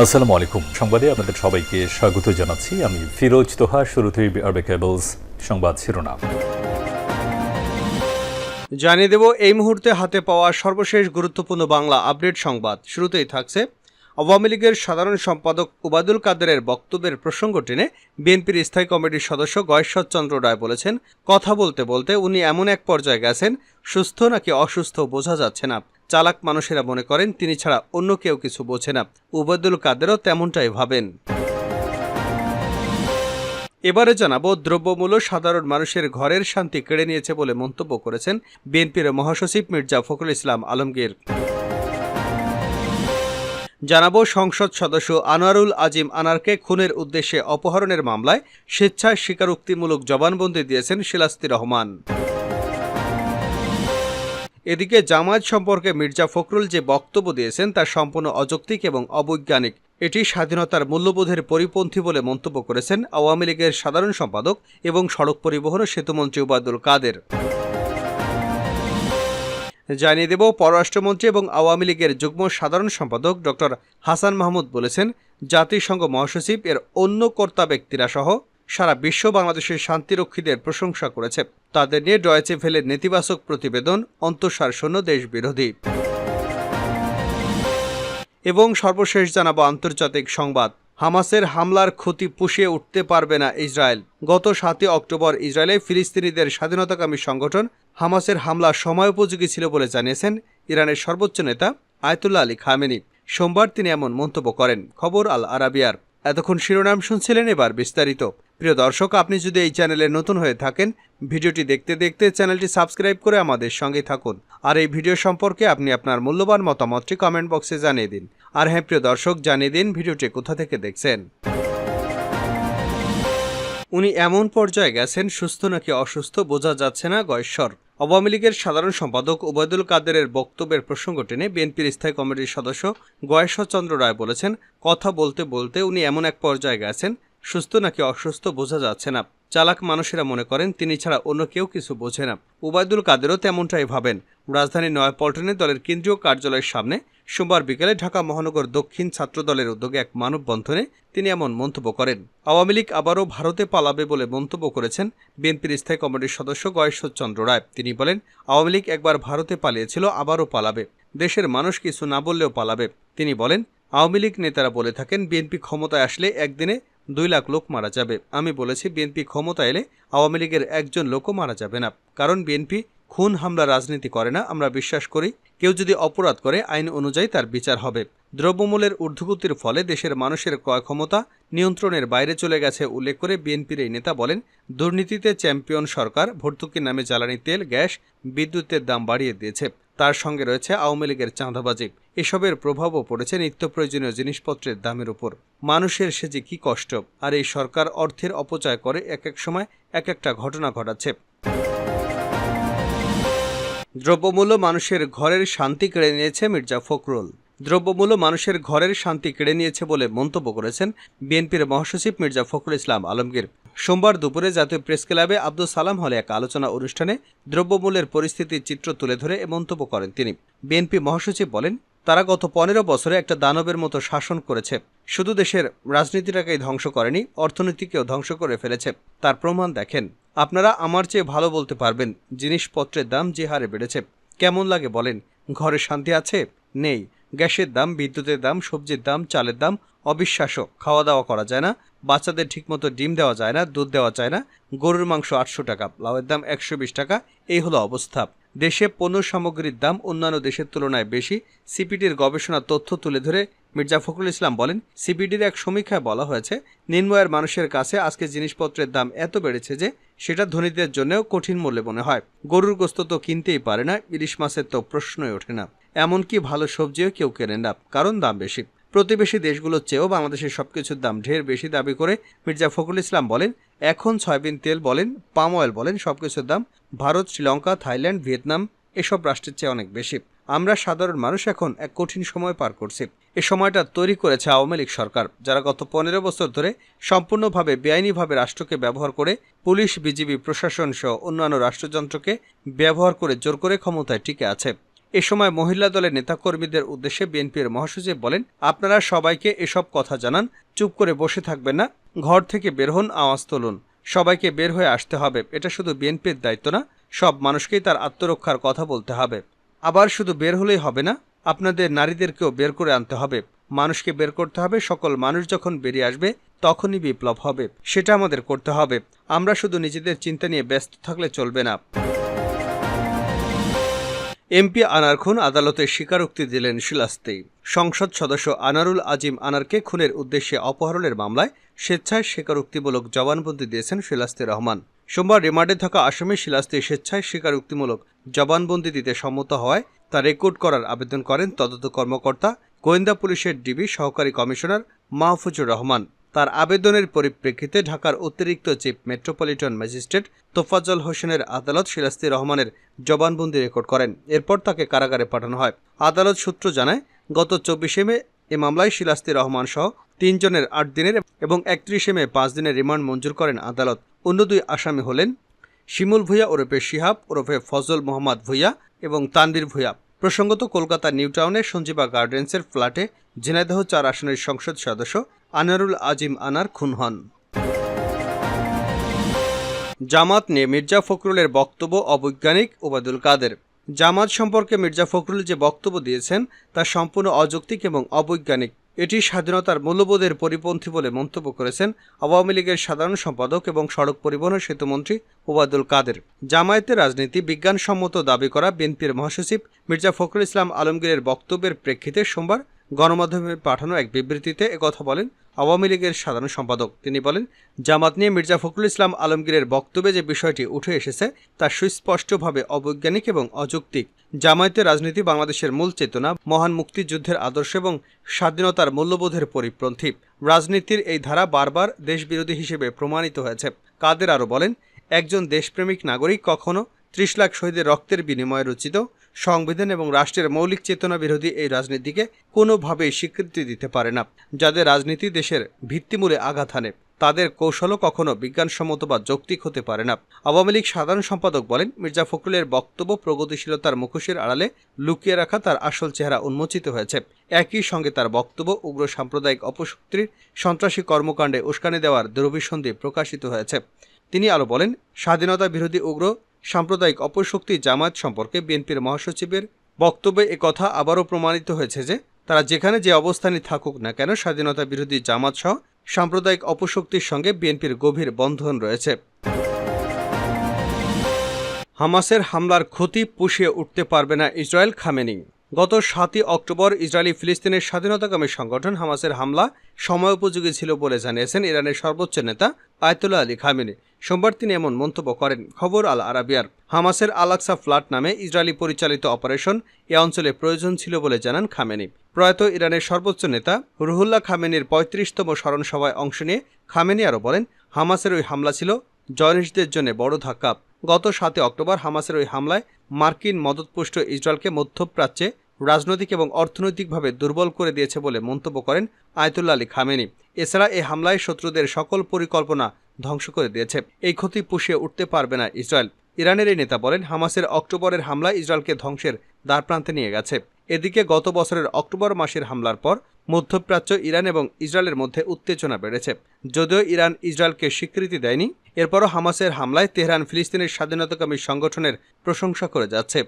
আসসালামু আলাইকুম। সংবাদে আপনাদের সবাইকে স্বাগত জানাচ্ছি। আমি ফিরোজ তোহা, শুরুতেই আরবে কেবলস সংবাদ শিরোনাম। জানিয়ে দেব, এই মুহূর্তে হাতে পাওয়া সর্বশেষ গুরুত্বপূর্ণ বাংলা আপডেট সংবাদ। শুরুতেই থাকছে আওয়ামী লীগের সাধারণ সম্পাদক উবাদুল কাদেরের বক্তব্যের প্রসঙ্গ টেনে বিএনপির স্থায়ী কমিটির সদস্য গয়েশ্বর চন্দ্র রায় বলেছেন, কথা বলতে বলতে উনি এমন এক পর্যায়ে গেছেন, সুস্থ নাকি অসুস্থ বোঝা যাচ্ছে না। চালাক মানুষেরা মনে করেন, তিনি ছাড়া অন্য কেউ কিছু বোঝে না। উবাদুল কাদেরও তেমনটাই ভাবেন। এবারে জানাব, দ্রব্যমূল্য সাধারণ মানুষের ঘরের শান্তি কেড়ে নিয়েছে বলে মন্তব্য করেছেন বিএনপির মহাসচিব মির্জা ফখরুল ইসলাম আলমগীর। জানাব, সংসদ সদস্য আনোয়ারুল আজিম আনারকে খুনের উদ্দেশ্যে অপহরণের মামলায় স্বেচ্ছায় স্বীকারোক্তিমূলক জবানবন্দি দিয়েছেন শিলাস্তি রহমান। এদিকে জামায়াত সম্পর্কে মির্জা ফখরুল যে বক্তব্য দিয়েছেন তা সম্পূর্ণ অযৌক্তিক এবং অবৈজ্ঞানিক। এটি স্বাধীনতার মূল্যবোধের পরিপন্থী বলে মন্তব্য করেছেন আওয়ামী লীগের সাধারণ সম্পাদক এবং সড়ক পরিবহন ও সেতুমন্ত্রী উবায়দুল কাদের। জানিয়ে দেব, পররাষ্ট্রমন্ত্রী এবং আওয়ামী লীগের যুগ্ম সাধারণ সম্পাদক ডক্টর হাসান মাহমুদ বলেছেন, জাতিসংঘ মহাসচিব এর অন্য কর্তা ব্যক্তিরা সহ সারা বিশ্ব বাংলাদেশের শান্তিরক্ষীদের প্রশংসা করেছে। তাদের নিয়ে ডয়েচে ভেলের নেতিবাচক প্রতিবেদন অন্তঃসার শূন্য দেশ বিরোধী এবং সর্বশেষ জানাব আন্তর্জাতিক সংবাদ। হামাসের হামলার ক্ষতি পুষিয়ে উঠতে পারবে না ইসরায়েল। গত সাতই অক্টোবর ইসরায়েলে ফিলিস্তিনিদের স্বাধীনতাকামী সংগঠন হামাসের হামলা সময়োপযোগী ছিল বলে জানিয়েছেন ইরানের সর্বোচ্চ নেতা আয়তুল্লাহ আলী খামেনি। সোমবার তিনি এমন মন্তব্য করেন। খবর আল আরাবিয়ার। এতক্ষণ শিরোনাম শুনছিলেন এবার বিস্তারিত। প্রিয় দর্শক, আপনি যদি এই চ্যানেলে নতুন হয়ে থাকেন, ভিডিওটি দেখতে দেখতে চ্যানেলটি সাবস্ক্রাইব করে আমাদের সঙ্গে থাকুন। আর এই ভিডিও সম্পর্কে আপনি আপনার মূল্যবান মতামতটি কমেন্ট বক্সে জানিয়ে দিন। আর হ্যাঁ প্রিয় দর্শক, জানিয়ে দিন ভিডিওটি কোথা থেকে দেখছেন। উনি এমন পর্যায়ে গেছেন, সুস্থ নাকি অসুস্থ বোঝা যাচ্ছে না গয়েশ্বর। আওয়ামী লীগের সাধারণ সম্পাদক ওবায়দুল কাদেরের বক্তব্যের প্রসঙ্গ টেনে বিএনপির স্থায়ী কমিটির সদস্য গয়েশ্বর চন্দ্র রায় বলেছেন, কথা বলতে বলতে উনি এমন এক পর্যায়ে গেছেন সুস্থ নাকি অসুস্থ বোঝা যাচ্ছে না। চালাক মানুষেরা মনে করেন, তিনি ছাড়া অন্য কেউ কিছু বোঝে না। উবায়দুল কাদেরও তেমনটাই ভাবেন। রাজধানীর নয়াপল্টনে দলের কেন্দ্রীয় কার্যালয়ের সামনে সোমবার বিকেলে ঢাকা মহানগর দক্ষিণ ছাত্র দলের উদ্যোগে এক মানববন্ধনে তিনি এমন মন্তব্য করেন। আওয়ামী লীগ আবারও ভারতে পালাবে বলে মন্তব্য করেছেন বিএনপির স্থায়ী কমিটির সদস্য গয়েশ্বর চন্দ্র রায়। তিনি বলেন, আওয়ামী লীগ একবার ভারতে পালিয়েছিল, আবারও পালাবে। দেশের মানুষ কিছু না বললেও পালাবে। তিনি বলেন, আওয়ামী লীগ নেতারা বলে থাকেন, বিএনপি ক্ষমতায় আসলে একদিনে দুই লাখ লোক মারা যাবে। আমি বলেছি, বিএনপি ক্ষমতা এলে আওয়ামী লীগের একজন লোকও মারা যাবে না। কারণ বিএনপি খুন হামলা রাজনীতি করে না, আমরা বিশ্বাস করি, কেউ যদি অপরাধ করে, আইন অনুযায়ী তার বিচার হবে। দ্রব্যমূল্যের ঊর্ধ্বগতির ফলে দেশের মানুষের ক্রয় ক্ষমতা নিয়ন্ত্রণের বাইরে চলে গেছে উল্লেখ করে বিএনপির এই নেতা বলেন, দুর্নীতিতে চ্যাম্পিয়ন সরকার ভর্তুকির নামে জ্বালানি তেল, গ্যাস, বিদ্যুতের দাম বাড়িয়ে দিয়েছে। তার সঙ্গে রয়েছে আওয়ামী লীগের চাঁদাবাজি। এসবের প্রভাবও পড়েছে নিত্য প্রয়োজনীয় জিনিসপত্রের দামের উপর। মানুষের সে যে কি কষ্ট, আর এই সরকার অর্থের অপচয় করে এক এক সময় এক একটা ঘটনা ঘটাচ্ছে। দ্রব্যমূল্য মানুষের ঘরের শান্তি কেড়ে নিয়েছে মির্জা ফখরুল। দ্রব্যমূল্য মানুষের ঘরের শান্তি কেড়ে নিয়েছে বলে মন্তব্য করেছেন বিএনপির মহাসচিব মির্জা ফখরুল ইসলাম আলমগীর। সোমবার দুপুরে জাতীয় প্রেস ক্লাবে আব্দুল সালাম হলে এক আলোচনা অনুষ্ঠানে দ্রব্যমূল্যের পরিস্থিতির চিত্র তুলে ধরে এ মন্তব্য করেন তিনি। বিএনপি মহাসচিব বলেন, তারা গত পনেরো বছরে একটা দানবের মতো শাসন করেছে। শুধু দেশের রাজনীতিটাকেই ধ্বংস করেনি, অর্থনীতিকেও ধ্বংস করে ফেলেছে। তার প্রমাণ দেখেন, আপনারা আমার চেয়ে ভালো বলতে পারবেন, জিনিসপত্রের দাম যে হারে বেড়েছে। কেমন লাগে বলেন, ঘরে শান্তি আছে? নেই। গ্যাসের দাম, বিদ্যুতের দাম, সবজির দাম, চালের দাম অবিশ্বাস্য খাওয়া দাওয়া করা যায় না, বাচ্চাদের ঠিকমতো ডিম দেওয়া যায় না, দুধ দেওয়া যায় না, গরুর মাংস আটশো টাকা, লাউয়ের দাম একশো বিশ টাকা, এই হলো অবস্থা। দেশে পণ্য সামগ্রীর দাম অন্যান্য দেশের তুলনায় বেশি, সিপিডির গবেষণা তথ্য তুলে ধরে মির্জা ফখরুল ইসলাম বলেন, সিপিডির এক সমীক্ষায় বলা হয়েছে, নিম্নয়ের মানুষের কাছে আজকে জিনিসপত্রের দাম এত বেড়েছে যে সেটা ধনীদের জন্যও কঠিন মূল্যে মনে হয়। গরুর গোস্ত তো কিনতেই পারে না, ইলিশ মাছের তো প্রশ্নই ওঠে না। এমনকি ভালো সবজিও কেউ কেনে না, কারণ দাম বেশি। প্রতিবেশী দেশগুলোর চেয়েও বাংলাদেশের সব কিছুর দাম ঢের বেশি দাবি করে মির্জা ফখরুল ইসলাম বলেন, এখন সয়াবিন তেল বলেন, পাম অয়েল বলেন সব কিছুর দাম ভারত, শ্রীলঙ্কা, থাইল্যান্ড, ভিয়েতনাম এসব রাষ্ট্রের চেয়ে অনেক বেশি। আমরা সাধারণ মানুষ এখন এক কঠিন সময় পার করছি। এ সময়টা তৈরি করেছে আওয়ামী লীগ সরকার, যারা গত পনেরো বছর ধরে সম্পূর্ণভাবে বেআইনিভাবে রাষ্ট্রকে ব্যবহার করে পুলিশ, বিজিবি, প্রশাসন সহ অন্যান্য রাষ্ট্রযন্ত্রকে ব্যবহার করে জোর করে ক্ষমতায় টিকে আছে। এ সময় মহিলা দলের নেতাকর্মীদের উদ্দেশ্যে বিএনপির মহাসচিব বলেন, আপনারা সবাইকে এসব কথা জানান, চুপ করে বসে থাকবেন না, ঘর থেকে বের হন, আওয়াজ তুলুন। সবাইকে বের হয়ে আসতে হবে, এটা শুধু বিএনপির দায়িত্ব না, সব মানুষকেই তার আত্মরক্ষার কথা বলতে হবে। আবার শুধু বের হলেই হবে না, আপনাদের নারীদেরকেও বের করে আনতে হবে। মানুষকে বের করতে হবে, সকল মানুষ যখন বেরিয়ে আসবে, তখনই বিপ্লব হবে। সেটা আমাদের করতে হবে। আমরা শুধু নিজেদের চিন্তা নিয়ে ব্যস্ত থাকলে চলবে না। এমপি আনার খুন আদালতে স্বীকারোক্তি দিলেন শিলাস্তি। সংসদ সদস্য আনারুল আজিম আনারকে খুনের উদ্দেশ্যে অপহরণের মামলায় স্বেচ্ছায় স্বীকারোক্তিমূলক জবানবন্দি দিয়েছেন শিলাস্তি রহমান। সোমবার রিমান্ডে থাকা আসামি শিলাস্তি স্বেচ্ছায় স্বীকারোক্তিমূলক জবানবন্দি দিতে সম্মত হওয়ায় তা রেকর্ড করার আবেদন করেন তদন্ত কর্মকর্তা, গোয়েন্দা পুলিশের ডিবি সহকারী কমিশনার মাহফুজুর রহমান। তার আবেদনের পরিপ্রেক্ষিতে ঢাকার অতিরিক্ত চিফ মেট্রোপলিটন ম্যাজিস্ট্রেট তোফাজ্জল হোসেনের আদালত শিলাস্তি রহমানের জবানবন্দি রেকর্ড করেন। এরপর তাকে কারাগারে পাঠানো হয়। আদালত সূত্র জানায়, গত চব্বিশে মে এ মামলায় শিলাস্তি রহমান সহ তিনজনের আট দিনের এবং একত্রিশে মে পাঁচ দিনের রিমান্ড মঞ্জুর করেন আদালত। অন্য দুই আসামি হলেন শিমুল ভূঁইয়া ওরফে শিহাব, ওরফে ফজল মোহাম্মদ ভূঁইয়া এবং তানবীর ভূঁইয়া। প্রসঙ্গত কলকাতা নিউ টাউনের সঞ্জীবা গার্ডেন্সের ফ্ল্যাটে ঝিনাইদহ চার আসনের সংসদ সদস্য আনারুল আজিম আনার খুন হন। জামাত নিয়ে মির্জা ফখরুলের বক্তব্য অবৈজ্ঞানিক ওবায়দুল কাদের। জামাত সম্পর্কে মির্জা ফখরুল যে বক্তব্য দিয়েছেন, তা সম্পূর্ণ অযৌক্তিক এবং অবৈজ্ঞানিক। এটি স্বাধীনতার মূল্যবোধের পরিপন্থী বলে মন্তব্য করেছেন আওয়ামী লীগের সাধারণ সম্পাদক এবং সড়ক পরিবহন সেতুমন্ত্রী ওবায়দুল কাদের। জামায়াতের রাজনীতি বিজ্ঞানসম্মত দাবি করা বিএনপির মহাসচিব মির্জা ফখরুল ইসলাম আলমগীরের বক্তব্যের প্রেক্ষিতে সোমবার গণমাধ্যমে পাঠানো এক বিবৃতিতে একথা বলেন আওয়ামী লীগের সাধারণ সম্পাদক। তিনি বলেন, জামাত নিয়ে মির্জা ফখরুল ইসলাম আলমগীরের বক্তব্যে যে বিষয়টি উঠে এসেছে, তা সুস্পষ্টভাবে অবৈজ্ঞানিক এবং অযৌক্তিক। জামায়াতের রাজনীতি বাংলাদেশের মূল চেতনা, মহান মুক্তিযুদ্ধের আদর্শ এবং স্বাধীনতার মূল্যবোধের পরিপন্থী। রাজনীতির এই ধারা বারবার দেশবিরোধী হিসেবে প্রমাণিত হয়েছে। কাদের আরও বলেন, একজন দেশপ্রেমিক নাগরিক কখনো ত্রিশ লাখ শহীদের রক্তের বিনিময়ে রচিত সংবিধান এবং রাষ্ট্রের মৌলিক চেতনা বিরোধী এই রাজনীতিকে কোনোভাবেই স্বীকৃতি দিতে পারে না, যাদের রাজনীতি দেশের ভিত্তিমূলে আঘাত হানে। তাদের কৌশলও কখনো বিজ্ঞানসম্মত বা যৌক্তিক হতে পারে না। আওয়ামী লীগ সাধারণ সম্পাদক বলেন, মির্জা ফখরুলের বক্তব্য প্রগতিশীলতার মুখোশের আড়ালে লুকিয়ে রাখা তার আসল চেহারা উন্মোচিত হয়েছে। একই সঙ্গে তার বক্তব্য উগ্র সাম্প্রদায়িক অপশক্তির সন্ত্রাসী কর্মকাণ্ডে উস্কানি দেওয়ার দুরভিসন্ধি প্রকাশিত হয়েছে। তিনি আরও বলেন, স্বাধীনতা বিরোধী উগ্র সাম্প্রদায়িক অপশক্তি জামাত সম্পর্কে বিএনপির মহাসচিবের বক্তব্যে এ কথা আবারও প্রমাণিত হয়েছে যে, তারা যেখানে যে অবস্থানে থাকুক না কেন স্বাধীনতা বিরোধী জামাত সহ সাম্প্রদায়িক অপশক্তির সঙ্গে বিএনপির গভীর বন্ধন রয়েছে। হামাসের হামলার ক্ষতি পুষিয়ে উঠতে পারবে না ইসরায়েল খামেনি। গত সাতই অক্টোবর ইসরায়েলি ফিলিস্তিনের স্বাধীনতাকামী সংগঠন হামাসের হামলা সময়োপযোগী ছিল বলে জানিয়েছেন ইরানের সর্বোচ্চ নেতা আয়তুল্লাহ আলী খামেনি। সোমবার তিনি এমন মন্তব্য করেন। খবর আল আরাবিয়ার। হামাসের আলাক্সা ফ্লাট নামে ইসরায়েলি পরিচালিত অপারেশন এ অঞ্চলে প্রয়োজন ছিল বলে জানান খামেনি। প্রয়াত ইরানের সর্বোচ্চ নেতা রুহুল্লাহ খামেনির পঁয়ত্রিশতম স্মরণ সভায় অংশ নিয়ে খামেনি আরও বলেন, হামাসের ওই হামলা ছিল জয়নিশদের জন্য বড় ধাক্কা। গত সাতই অক্টোবর হামাসের ওই হামলায় মার্কিন মদতপুষ্ট ইসরায়েলকে মধ্যপ্রাচ্যে রাজনৈতিক এবং অর্থনৈতিকভাবে দুর্বল করে দিয়েছে বলে মন্তব্য করেন আয়তুল্লা আলী খামেনি। এছাড়া এই হামলায় শত্রুদের সকল পরিকল্পনা ধ্বংস করে দিয়েছে। এই ক্ষতি পুষিয়ে উঠতে পারবে না ইসরায়েল। ইরানের এই নেতা বলেন, হামাসের অক্টোবরের হামলা ইসরায়েলকে ধ্বংসের দ্বারপ্রান্তে নিয়ে গেছে। এদিকে গত বছরের অক্টোবর মাসের হামলার পর মধ্যপ্রাচ্য ইরান এবং ইসরায়েলের মধ্যে উত্তেজনা বেড়েছে। যদিও ইরান ইসরায়েলকে স্বীকৃতি দেয়নি, এরপরও হামাসের হামলায় তেহরান ফিলিস্তিনের স্বাধীনতাকামী সংগঠনের প্রশংসা করে যাচ্ছে।